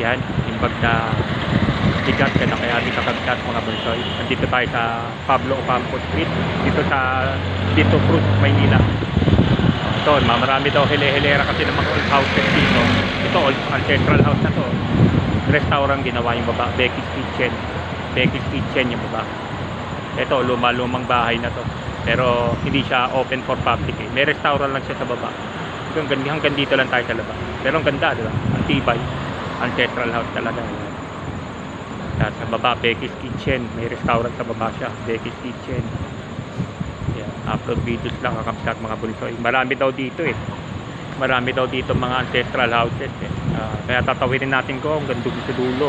yan yung bag na bigat kaya kaya di kakagkat mga bulsoy nandito tayo sa Pablo Ocampo Street. Dito sa Dito Cruz, Maynila. Ito marami daw hele-helera kasi ng mga old houses dito ito old ancestral house na to. Restaurant ginawa yung baba Becky's Kitchen. Becky's Kitchen yung baba. Ito luma-lumang bahay na to. Pero hindi siya open for public eh. may restaurant lang siya sa baba. Hanggang, hanggang dito lang tayo sa labas. Pero ang ganda di ba? Ang tibay ancestral house talaga Tapos sa baba Becky's Kitchen. May restaurant sa baba siya Becky's Kitchen. Yeah. upload videos lang kakapsat mga bulsoy marami daw dito eh. Marami daw dito mga ancestral houses eh. Ah, kaya tatawirin natin ko hanggang dulo sa dulo.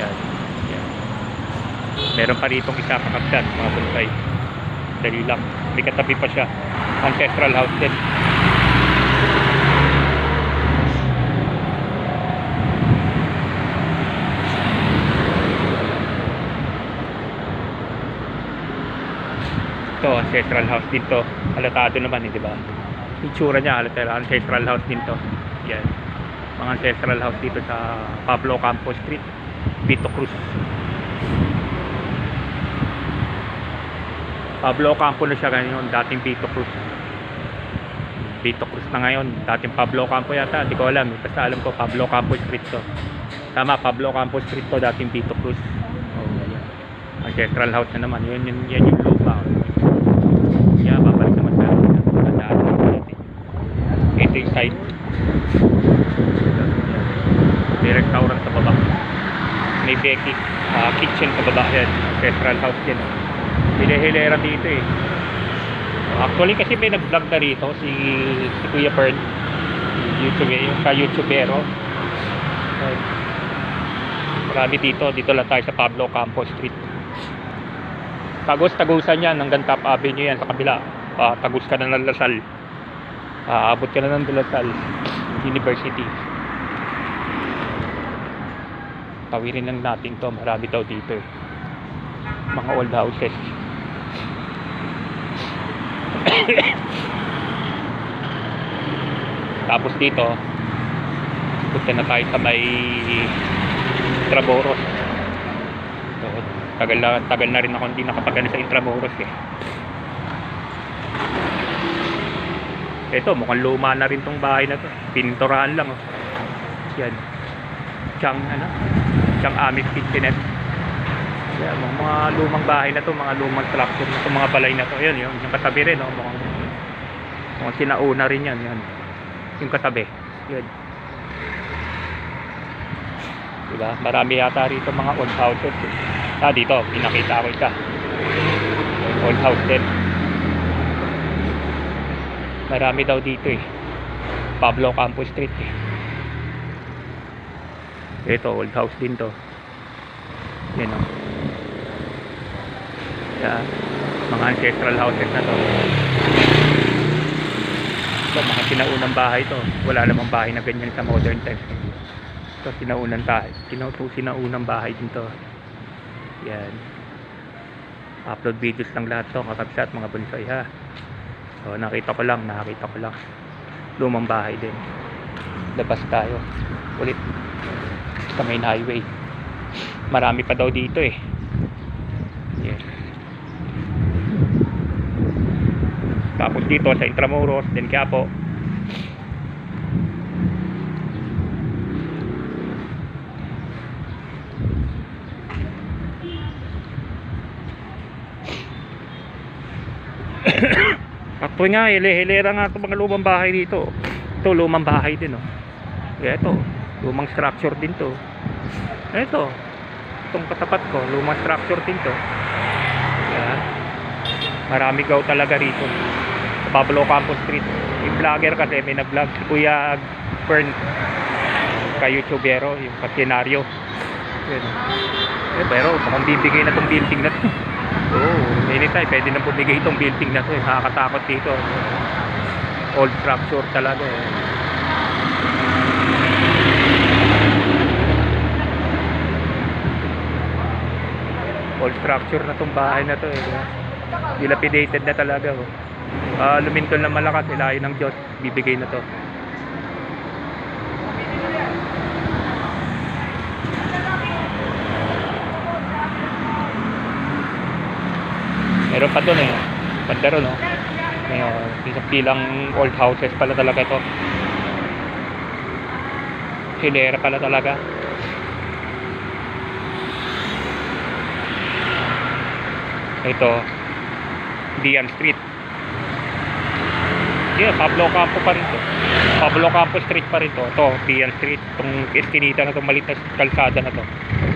Yan yan meron pa rito isa kakapsat mga bulsoy dali lang. May katabi pa siya. Ancestral house ito ancestral house din to. Halatado naman eh di ba? Itsura niya halatado ancestral house din to. Yan. Mga ancestral house dito sa Pablo Campo Street Vito Cruz. Pablo Campo na siya ngayon dating Vito Cruz. Vito Cruz na ngayon dating Pablo Campo yata hindi ko alam. Basta alam ko Pablo Campo Street to. Tama Pablo Campo Street to dating Vito Cruz. Oh, ancestral house na naman. Yan, yan, yan yung lupa kaya babalik naman sa sa daan natin. Ito yung May restaurant sa baba. May Becky. ah, kitchen sa baba yan. Ancestral house yan. Hilera dito eh. Actually kasi may nag-vlog na rito si, si Kuya Fern. YouTube, yung ka-youtubero. Ayun. Marami dito. Dito lang tayo sa Pablo Campo Street. Tagos tagusan yan hanggang Top Avenue yan sa kabila. Ah, tagus ka na ng Lasal. Aabot ka na ng Lasal University. Tawirin lang natin to. Marami daw dito eh. Mga old houses. Tapos dito, punta na tayo sa may Traboros. So, tagal na, tagal na rin ako hindi nakapagano sa Intramuros eh. Ito, mukhang luma na rin tong bahay na to. Pininturahan lang oh. Yan. Chang, ano? Chang Amit Kitchenette. Yan, mga, mga lumang bahay na to, mga lumang structure na to, mga balay na to. Yan, yung, yung katabi rin, oh. Mukhang, mukhang sinauna rin yan, yan. Yung katabi. Yan. Diba? Marami yata rito mga old houses. eh. Ah, dito, pinakita ko isa. Old house din. Marami daw dito eh. Pablo Campo Street eh. Ito, old house din to. Yan o. Yan. Mga ancestral houses na to. Ito, mga sinaunang bahay to. Wala namang bahay na ganyan sa modern times. Ito, sinaunang bahay. Sinaunang, sinaunang bahay din to. Yan. Upload videos lang lahat to, kakabsat mga bunsoy ha. So, nakita ko lang, nakita ko lang. Lumang bahay din. Labas tayo. Ulit. Sa main highway. Marami pa daw dito eh. Yes. Tapos dito sa Intramuros, din Quiapo. Actually nga, hile-hilera nga itong mga lumang bahay dito. Ito, lumang bahay din, oh. Ito, lumang structure din to. Ito, itong katapat ko, lumang structure din to. Yan. Marami gaw talaga rito. Sa Pablo Campo Street. Yung vlogger kasi, may nag-vlog. Si Kuya Fern, ka-youtubero, yung patinaryo. Yan. Eh, pero mukhang bibigay na tong building na to. Oh, anytime pwede na bumigay itong building na to eh. Nakakatakot dito. Old structure talaga eh. Old structure na tong bahay na to eh. Dilapidated na talaga oh. Ah, lumintol na malakas, ilayo ng Diyos, bibigay na to. Meron pa doon eh. Banda ron, no? May uh, isang pilang old houses pala talaga ito. Hilera pala talaga. Ito, Dian Street. Yeah, Pablo Campo pa rin to. Pablo Campo Street pa rin to. Ito, Dian Street. Itong eskinita na to, maliit na kalsada na to.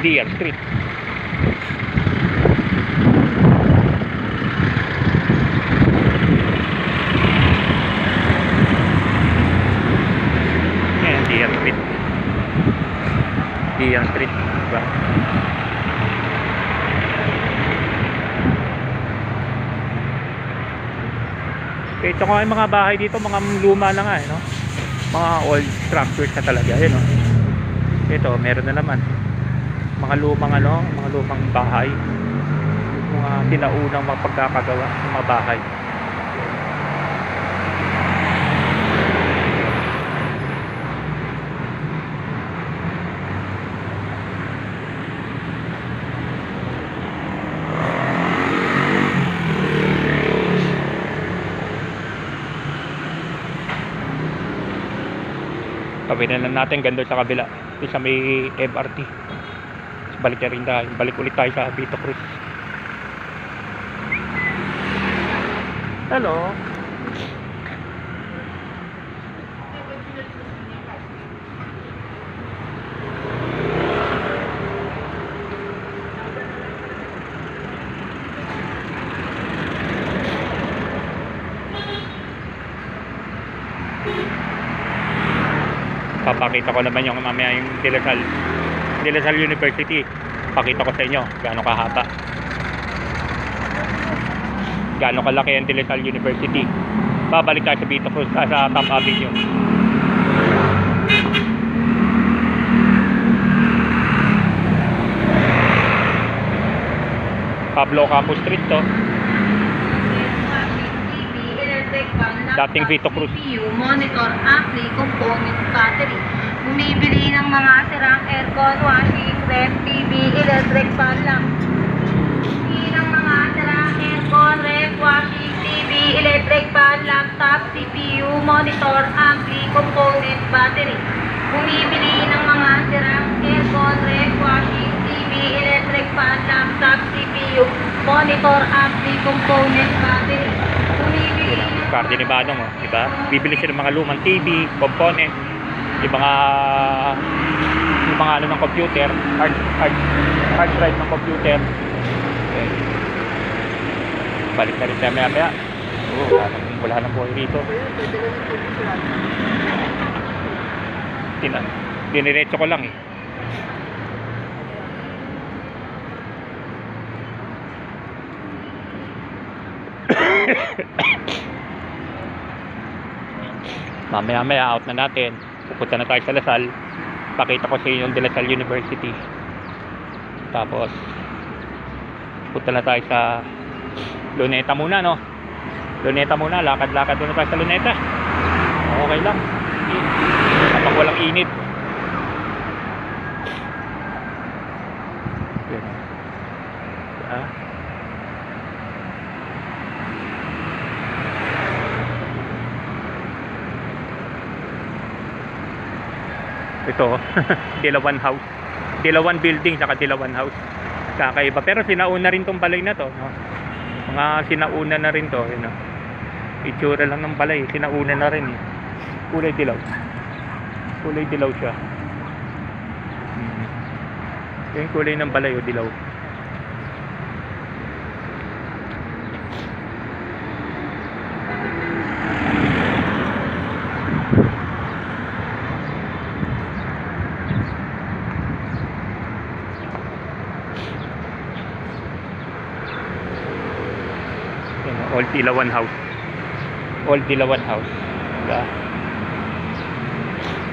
Dian Street. Ayan, Dian Street. Dian Street. Diba? Ito nga yung mga bahay dito, mga luma na nga, eh, no? Mga old structures na talaga, yun, no? Ito, meron na naman. Mga lumang, ano, mga lumang bahay. Mga sinaunang mga pagkakagawa ng mga bahay. Kabinan lang natin ganda sa kabila. Ito sa may MRT. Balik na rin tayo. Balik ulit tayo sa Vito Cruz. Hello. Papakita ko naman yung mamaya yung Dilasal Dilasal University. Pakita ko sa inyo gaano kahaba gaano kalaki ang Dilasal University. Babalik tayo sa Vito Cruz ah, sa Top Avenue. Pablo Campos Street to Dating Vito Cruz. CPU, monitor, ampli, component, battery. Bumibili ng mga sirang aircon, washing, ref, TV, electric fan lang. Bumibili ng mga sirang aircon, ref, washing, TV, electric fan, laptop, CPU, monitor, ampli, component, battery. Bumibili ng mga sirang aircon, ref, washing, TV, electric fan, laptop, CPU, monitor, ampli, component, battery. Carte ni Manong, oh, di ba? Bibili sila ng mga lumang TV, component, yung mga yung mga ano ng computer, hard hard hard drive ng computer. Okay. Balik na rin tayo maya maya. Oh, wala nang, wala nang buhay rito. Tinan. Diniretso ko lang eh. mamaya maya out na natin. Pupunta na tayo sa Lasal. Pakita ko sa inyo yung De La Salle University. Tapos punta na tayo sa Luneta muna no? Luneta muna lakad lakad muna tayo sa Luneta. Okay lang. Kapag walang init Yun. Ah. Ito Dilawan House Dilawan Building saka Dilawan House kakaiba pero sinauna rin tong balay na to no? mga sinauna na rin to yun, no? itsura lang ng balay sinauna na rin eh. kulay dilaw kulay dilaw siya hmm. kulay ng balay o dilaw Yan, Old Dilawan House. Old Dilawan House. Diba?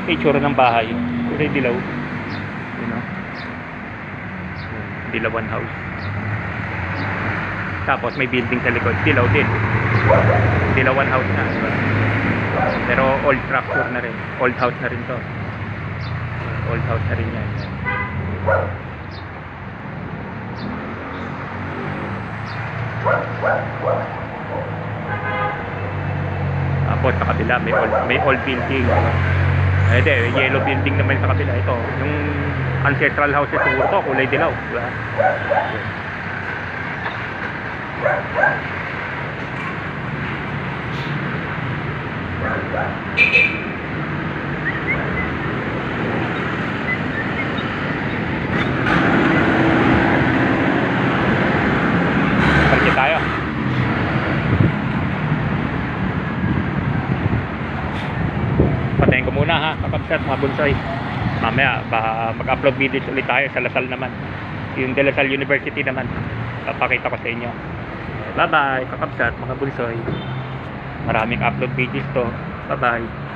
Itsura ng bahay. Kulay dilaw. You know? Yan, Dilawan House. Tapos may building sa likod. Dilaw din. Dilawan House na. Diba? Pero old structure na rin. Old house na rin to. Old house na rin yan. Ah, Tapos sa kabila may old, may old building. Eh yellow building naman sa kabila ito. Yung ancestral house siguro to, kulay dilaw, di? Thank you. Tayo. Patayin ko muna ha, kakabsat mga bunsoy. Mamaya, baka mag-upload videos ulit tayo sa Lasal naman. Yung De La Salle University naman. Papakita ko sa inyo. Bye-bye, kakabsat mga bunsoy. Maraming upload videos to. Bye-bye.